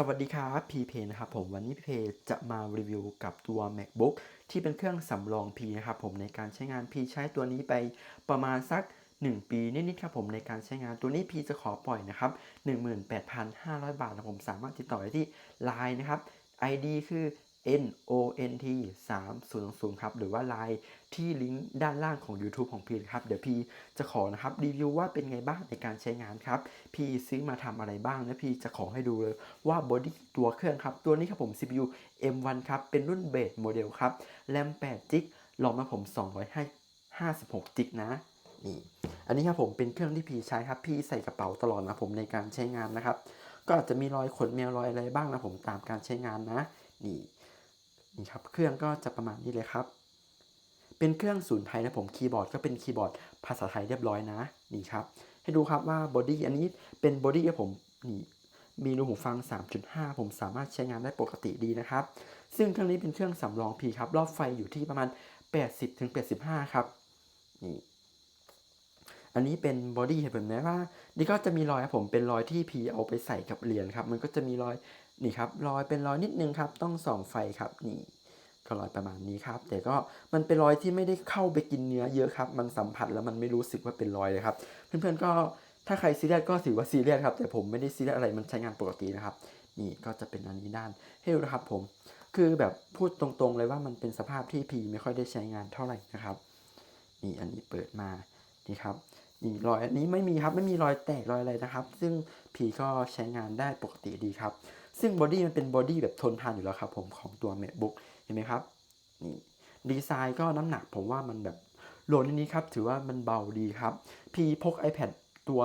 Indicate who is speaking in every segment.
Speaker 1: สวัสดีครับพีเพนะครับผมวันนี้พีเพจะมารีวิวกับตัว MacBook ที่เป็นเครื่องสำรอง P นะครับผมในการใช้งาน P ใช้ตัวนี้ไปประมาณสัก 1 ปีนิดๆครับผมในการใช้งานตัวนี้ P จะขอปล่อยนะครับ 18,500 บาทนะผมสามารถติดต่อได้ที่ Line นะครับ ID คือ N O N T 300ครับ หรือว่า Line ที่ลิงก์ด้านล่างของ YouTube ของพีครับ เดี๋ยวพีจะขอนะครับรีวิวว่าเป็นไงบ้างในการใช้งานครับ พีซื้อมาทำอะไรบ้างและพีจะขอให้ดูเลยว่าบอดี้ตัวเครื่องครับ ตัวนี้ครับผม CPU M1 ครับ เป็นรุ่นเบสโมเดลครับแรม8จิกรอมมาผม256จิกนะนี่อันนี้ครับผมเป็นเครื่องที่พีใช้ครับพีใส่กระเป๋าตลอดนะผมในการใช้งานนะครับ ก็อาจจะมีรอยขนแมวรอยอะไรบ้างนะผมตามการใช้งานนะนี่ นี่ครับเครื่องก็จะประมาณนี้เลยครับ เป็นเครื่องศูนย์ไทยนะผมคีย์บอร์ดก็เป็นคีย์บอร์ดภาษาไทยเรียบร้อยนะนี่ครับให้ดูครับว่าบอดี้อันนี้เป็นบอดี้ครับผมนี่มีรูหูฟัง 3.5 ผมสามารถใช้งานได้ปกติดีนะครับ ซึ่งเครื่องนี้เป็นเครื่องสำรอง P ครับรอบไฟอยู่ที่ประมาณ 80-85 ครับนี่อันนี้เป็นบอดี้เห็นไหมว่า นี่ก็จะมีรอยครับผมเป็นรอยที่ P เอาไปใส่กับเหรียญครับ มันก็จะมีรอย นี่ครับรอยเป็นรอยนิดนึงครับ ต้องส่องไฟครับนี่ก็รอยประมาณนี้ครับ แต่ก็มันเป็นรอยที่ไม่ได้เข้าไปกินเนื้อเยอะครับ มันสัมผัสแล้วมันไม่รู้สึกว่าเป็นรอยเลยครับ เพื่อนๆก็ถ้าใครซีเรียสก็ถือว่าซีเรียสครับ แต่ผมไม่ได้ซีเรียสอะไรมันใช้งานปกตินะครับ นี่ก็จะเป็นอันนี้ด้านให้ดูนะครับ ผมคือแบบพูดตรงๆเลยว่ามันเป็นสภาพที่พีไม่ค่อยได้ใช้งานเท่าไหร่นะครับนี่อันนี้เปิดมานี่ครับนี่รอยอันนี้ไม่มีครับไม่มีรอยแตกรอยอะไรนะครับ ซึ่งผีก็ใช้งานได้ปกติดีครับ ซึ่งบอดี้มันเป็นบอดี้แบบทนทานอยู่แล้วครับผมของตัว MacBook เห็นไหมครับนี่ดีไซน์ก็น้ำหนักผมว่ามันแบบโหลดนี้ครับถือว่ามันเบาดีครับ พี่พก iPad ตัว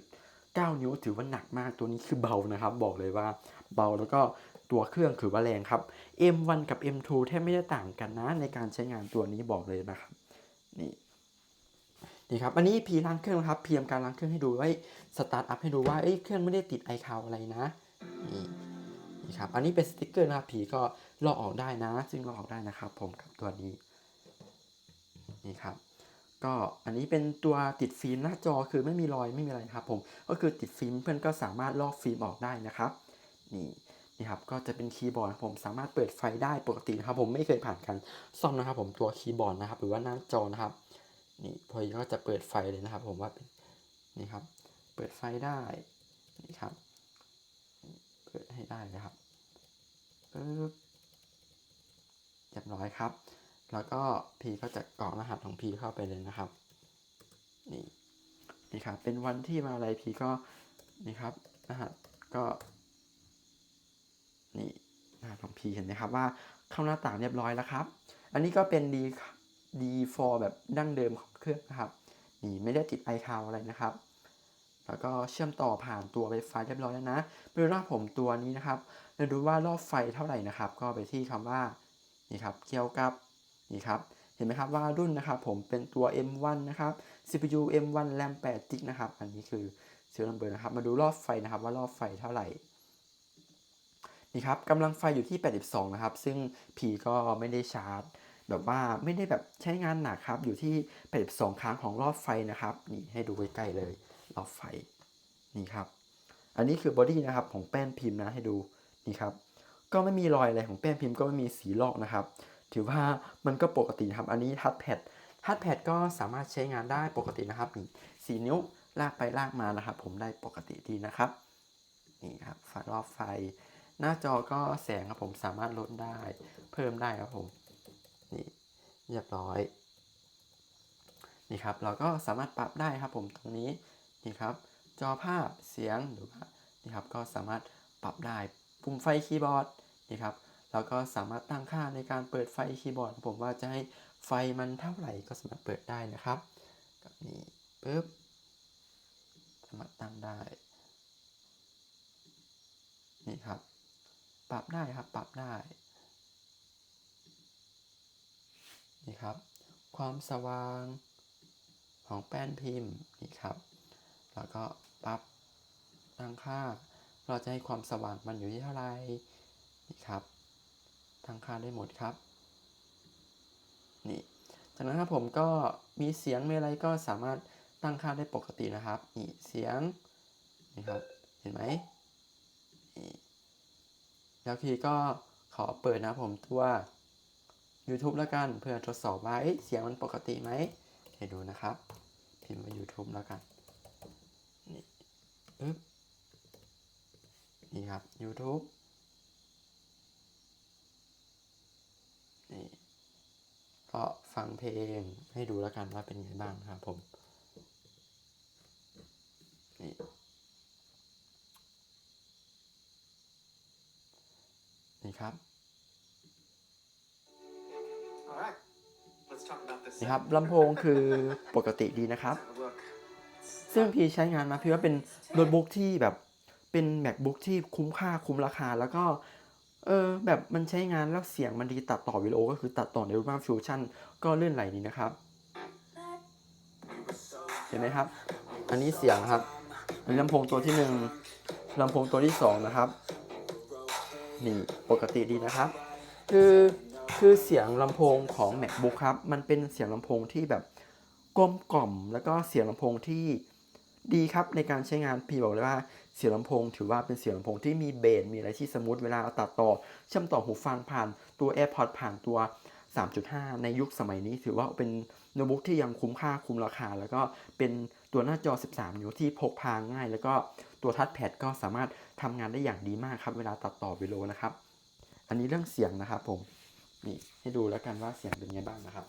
Speaker 1: 12.9 นิ้วถือว่าหนักมากตัวนี้คือเบานะครับ บอกเลยว่าเบาแล้วก็ตัวเครื่องถือว่าแรงครับ M1 กับ M2 แทบไม่ได้ต่างกันนะในการใช้งานตัวนี้บอกเลยนะครับนี่นี่ครับอันนี้พีล้างเครื่องนะครับพีทำการล้างเครื่องให้ดูไว้สตาร์ทอัพให้ดูว่าเอ้ยเครื่องไม่ได้ติดไอคาวอะไรนะ นี่ครับอันนี้เป็นสติกเกอร์นะครับผีก็ลอกออกได้นะ ซึ่งลอกออกได้นะครับ ผมกับตัวนี้นี่ครับก็อันนี้เป็นตัวติดฟิล์มหน้าจอคือไม่มีรอยไม่มีอะไรครับ ผมก็คือติดฟิล์มเพื่อนก็สามารถลอกฟิล์มออกได้นะครับ นี่นี่ครับก็จะเป็นคีย์บอร์ดผมสามารถเปิดไฟได้ปกตินะครับ ผมไม่เคยผ่านการซ่อมนะครับ ผมตัวคีย์บอร์ดนะครับ หรือว่าหน้าจอนะครับ นี่พอก็จะเปิดไฟเลยนะครับ ผมว่าเป็นนี่ครับ เปิดไฟได้นี่ครับ นะครับปึ๊บเรียบร้อยครับ แล้วก็พีก็จะกรอกรหัสของพีเข้าไปเลยนะครับ นี่นี่ครับ เป็นวันที่มาอะไรพีก็นี่ครับ รหัสก็นี่รหัสของพีเห็นไหมครับว่าเข้าหน้าต่างเรียบร้อยแล้วครับ อันนี้ก็เป็นดีดีฟอร์แบบดั้งเดิมของเครื่องนะครับ นี่ไม่ได้ติดไอคาวอะไรนะครับ แล้วก็เชื่อมต่อผ่านตัวไฟฟ้าเรียบร้อยแล้วนะไปดูหน้าผมตัวนี้นะครับเราดูว่ารอบไฟเท่าไหร่นะครับ ก็ไปที่คำว่านี่ครับเกี่ยวกับนี่ครับเห็นไหมครับว่ารุ่นนะครับผมเป็นตัว M1 นะครับ CPU M1 RAM 8 g b นะครับ อันนี้คือเซลล์นัมเบอร์นะครับ มาดูรอบไฟนะครับว่ารอบไฟเท่าไหร่ นี่ครับกำลังไฟอยู่ที่ 82 นะครับ ซึ่ง P ก็ไม่ได้ชาร์จ แบบว่าไม่ได้แบบใช้งานหนักครับ อยู่ที่ 82 ครั้งของรอบไฟนะครับ นี่ให้ดูใกล้ๆเลย รอบไฟนี่ครับ อันนี้คือบอดี้นะครับของแป้นพิมพ์นะให้ดูนี่ครับ ก็ไม่มีรอยอะไรของแป้นพิมพ์ก็ไม่มีสีลอกนะครับ ถือว่ามันก็ปกติครับ อันนี้ทัชแพดทัชแพดก็สามารถใช้งานได้ปกตินะครับนี่สีนิ้วลากไปลากมานะครับ ผมได้ปกติดีนะครับนี่ครับฝารอบไฟ หน้าจอก็แสงครับผมสามารถลดได้ เพิ่มได้ครับผมนี่เรียบร้อยนี่ครับเราก็สามารถปรับได้ครับผมตรงนี้ นี่ครับ จอภาพเสียงหรือว่านี่ครับก็สามารถปรับได้ปุ่มไฟคีย์บอร์ดนี่ครับเราก็สามารถตั้งค่าในการเปิดไฟคีย์บอร์ดผมว่าจะให้ไฟมันเท่าไหร่ก็สามารถเปิดได้นะครับกับนี่ปึ๊บสามารถตั้งได้ นี่ครับ ปรับได้ครับปรับได้ นี่ครับ ความสว่างของแป้นพิมพ์นี่ครับ แล้วก็ปรับตั้งค่า เราจะให้ความสว่างมันอยู่ที่เท่าไหร่นี่ครับ ตั้งค่าได้หมดครับ นี่ จากนั้นครับผมก็มีเสียงมีอะไรก็สามารถตั้งค่าได้ปกตินะครับ นี่เสียง นี่ครับ เห็นไหมนี่แล้วพีก็ขอเปิดนะผมตัว YouTube แล้วกันเพื่อทดสอบว่าเสียงมันปกติไหมให้ดูนะครับ พิมพ์ว่า YouTube แล้วกัน อึ๊บนี่ครับ YouTube นี่ก็ฟังเพลงให้ดูแล้วกันว่าเป็นไงบ้างนะครับผม นี่ นี่ครับ
Speaker 2: Alright, let's talk about this.
Speaker 1: นี่ครับลำโพงคือปกติดีนะครับ
Speaker 2: Have a look.
Speaker 1: ซึ่งพี่ใช้งานมาพี่ว่าเป็นโน้ตบุ๊กที่แบบเป็น macbook ที่คุ้มค่าคุ้มราคา แล้วก็ เออแบบมันใช้งานแล้วเสียงมันดีตัดต่อวิดีโอก็คือตัดต่อในรูปแบบฟิวชั่นก็เลื่อนไหลดีนะครับ เห็นไหมครับ อันนี้เสียงนะครับอันนี้ลำโพงตัวที่หนึ่งลำโพงตัวที่สองนะครับนี่ปกติดีนะครับ คือคือเสียงลำโพงของ macbook ครับ มันเป็นเสียงลำโพงที่แบบกลมกล่อม แล้วก็เสียงลำโพงที่ ดีครับในการใช้งานพี่บอกเลยว่าเสียงลำโพง ถือว่าเป็นเสียงลำโพงที่มีเบสมีอะไรที่สมูทเวลาเอาตัดต่อ เชื่อมต่อหูฟังผ่านตัว AirPods ผ่านตัว 3.5 ในยุคสมัยนี้ ถือว่าเป็นโน้ตบุ๊กที่ยังคุ้มค่าคุ้มราคา แล้วก็เป็นตัวหน้าจอ 13 นิ้วที่พกพาง่าย แล้วก็ตัวทัชแพดก็สามารถทำงานได้อย่างดีมากครับ เวลาตัดต่อวิดีโอนะครับ อันนี้เรื่องเสียงนะครับผมนี่ให้ดูแล้วกันว่าเสียงเป็นไงบ้างนะครับ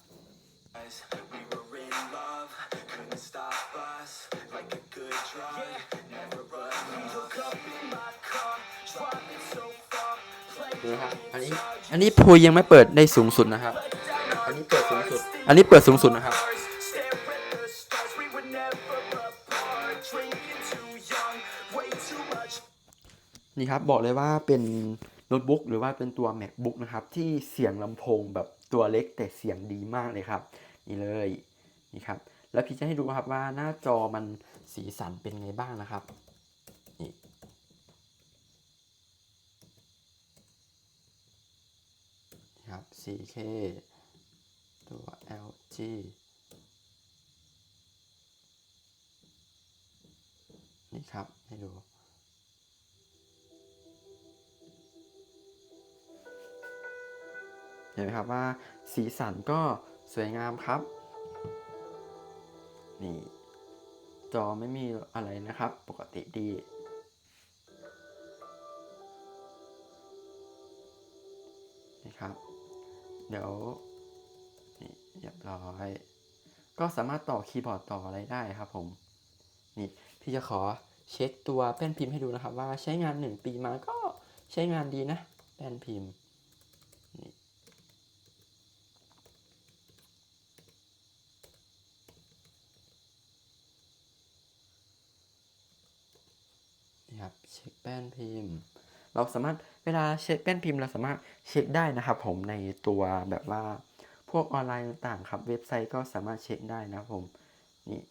Speaker 1: นะครับอันนี้อันนี้พูยังไม่เปิดได้สูงสุดนะครับ อันนี้เปิดสูงสุด อันนี้เปิดสูงสุดนะครับ
Speaker 3: stars, stare at the stars. We were never apart. Drinking too young, way too much.
Speaker 1: นี่ครับบอกเลยว่าเป็นโน้ตบุ๊กหรือว่าเป็นตัว macbook นะครับ ที่เสียงลำโพงแบบตัวเล็กแต่เสียงดีมากเลยครับ นี่เลยนี่ครับ แล้วพี่จะให้ดูครับว่าหน้าจอมันสีสันเป็นไงบ้างนะครับนี่นี่ ครับ 4K ตัว LG นี่ครับ ให้ดู เห็นไหมครับว่าสีสันก็สวยงามครับ นี่ จอไม่มีอะไรนะครับ ปกติดีนี่ครับ เดี๋ยวนี่เรียบร้อย ก็สามารถต่อคีย์บอร์ดต่ออะไรได้ครับผม นี่พี่จะขอเช็คตัวแป้นพิมพ์ให้ดูนะครับ ว่าใช้งาน 1 ปีมาก็ใช้งานดีนะ แป้นพิมพ์นี่นี่ครับเช็คแป้นพิมพ์ เราสามารถเวลาเช็คแป้นพิมพ์เราสามารถเช็คได้นะครับ ผมในตัวแบบว่าพวกออนไลน์ต่างๆครับเว็บไซต์ก็สามารถเช็คได้นะครับผมนี่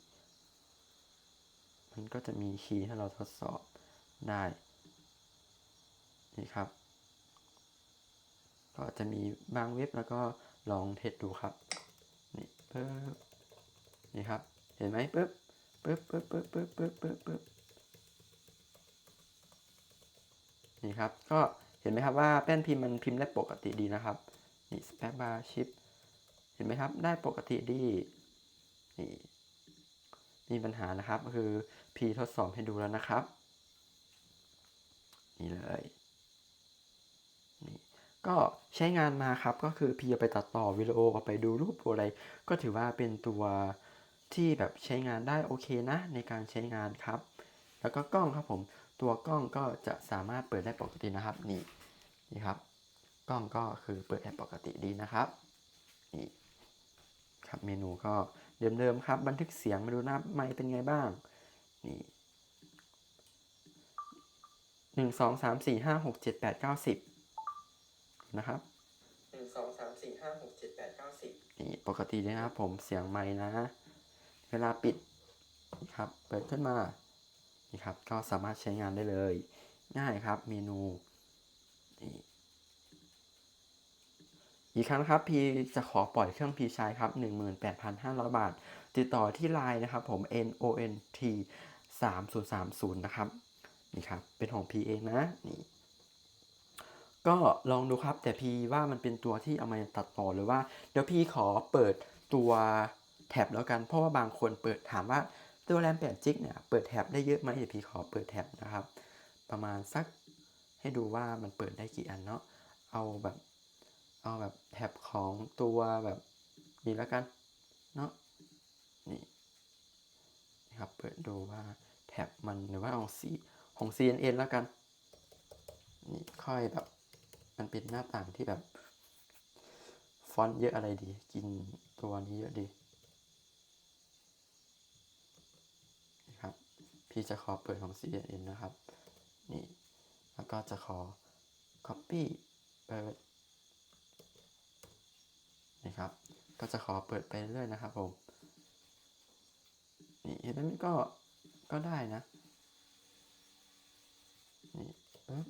Speaker 1: มันก็จะมีคีย์ให้เราทดสอบได้นี่ครับ ก็จะมีบางเว็บแล้วก็ลองเทสดูครับนี่ปึ๊บนี่ครับ เห็นไหมปึ๊บปึ๊บปึ๊บปึ๊บปึ๊บปึ๊บปึ๊บปึ๊บ นี่ครับ ก็เห็นไหมครับว่าแป้นพิมพ์มันพิมพ์ได้ปกติดีนะครับ นี่สเปซบาร์ชิปเห็นไหมครับ ได้ปกติดีนี่มีปัญหานะครับก็คือพีทดสอบให้ดูแล้วนะครับ นี่เลยนี่ก็ใช้งานมาครับก็คือพี่เอาไปตัดต่อวิดีโอเอาไปดูรูปอะไร ก็ถือว่าเป็นตัวที่แบบใช้งานได้โอเคนะ ในการใช้งานครับ แล้วก็กล้องครับผม ตัวกล้องก็จะสามารถเปิดได้ปกตินะครับ นี่นี่ครับ กล้องก็คือเปิดได้ปกติดีนะครับ นี่ครับเมนูก็เดิมๆครับ บันทึกเสียงมาดูหน้าไมค์เป็นไงบ้าง นี่หนึ่งสองสามสี่ห้าหกเจ็ดแปดเก้าสิบนะครับหนึ่งสองสามสี่ห้าหกเจ็ดแปดเก้าสิบนี่ปกติเลยนะครับผมเสียงไมค์นะ เวลาปิดนี่ครับ เปิดขึ้นมา นี่ครับ ก็สามารถใช้งานได้เลย ง่ายครับเมนู อีกครั้งครับพีจะขอปล่อยเครื่องพีใช้ครับ 18,500 บาท ติดต่อที่ไลน์นะครับผม n o n t 3030 นะครับ นี่ครับ เป็นของพีเองนะ นี่ ก็ลองดูครับ แต่พีว่ามันเป็นตัวที่เอามาตัดต่อหรือว่า เดี๋ยวพี่ขอเปิดตัวแท็บแล้วกัน เพราะว่าบางคนเปิดถามว่า ตัวแรม8จิกเนี่ยเปิดแท็บได้เยอะไหมเดี๋ยวพี่ขอเปิดแท็บนะครับ ประมาณสักให้ดูว่ามันเปิดได้กี่อันเนาะเอาแบบเอาแบบแท็บของตัวแบบนี้แล้วกันเนาะนี่นะครับเปิดดูว่าแท็บมันหรือว่าของสีของ CNN แล้วกันนี่ค่อยแบบมันเป็นหน้าต่างที่แบบฟอนต์เยอะอะไรดี กินตัวนี้เยอะดีนะครับ พี่จะขอเปิดของ CNN นะครับ นี่ แล้วก็จะขอ Copy เปิดนี่ครับ ก็จะขอเปิดไปเรื่อยนะครับผม นี่เห็นไหมก็ ก็ได้นะ นี่ปึ๊บ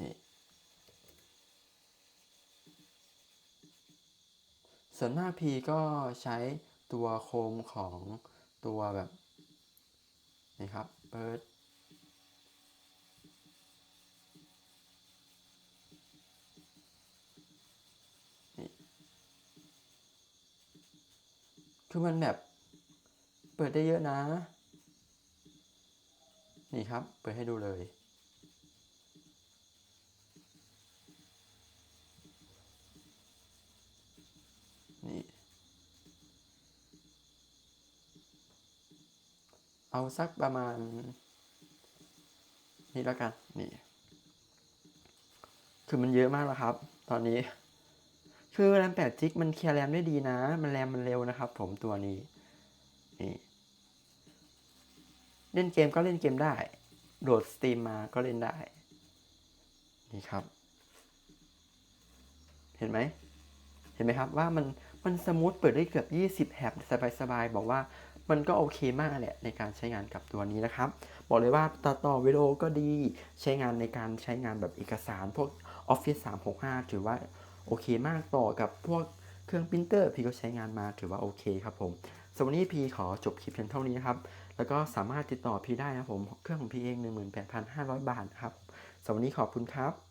Speaker 1: นี่ส่วนมากพีก็ใช้ตัวโคมของ ตัวแบบนี่ครับเปิดคือมันแบบเปิดได้เยอะนะ นี่ครับ เปิดให้ดูเลย เอาสักประมาณ นี่แล้วกันนี่คือมันเยอะมากแล้วครับ ตอนนี้ คือแรม8จิกมันเคลียร์แรมได้ดีนะ มันแรมมันเร็วนะครับ ผมตัวนี้นี่เล่นเกมก็เล่นเกมได้โหลดสตรีมมาก็เล่นได้ นี่ครับ เห็นไหมเห็นไหมครับว่ามันมันสมูทเปิดได้เกือบ 20แฮปสบายๆ บอกว่า มันก็โอเคมากแหละในการใช้งานกับตัวนี้นะครับ บอกเลยว่าตัดต่อวิดีโอก็ดีใช้งานในการใช้งานแบบเอกสาร พวก Office 365 ถือว่าโอเคมากต่อกับพวกเครื่องปรินเตอร์พี่ก็ใช้งานมาถือว่าโอเคครับผมสำหรับนี้พี่ขอจบคลิปเพียงเท่านี้นะครับ แล้วก็สามารถติดต่อพี่ได้นะผม เครื่องของพี่เอง 18,500 บาทครับสำหรับนี้ขอบคุณครับ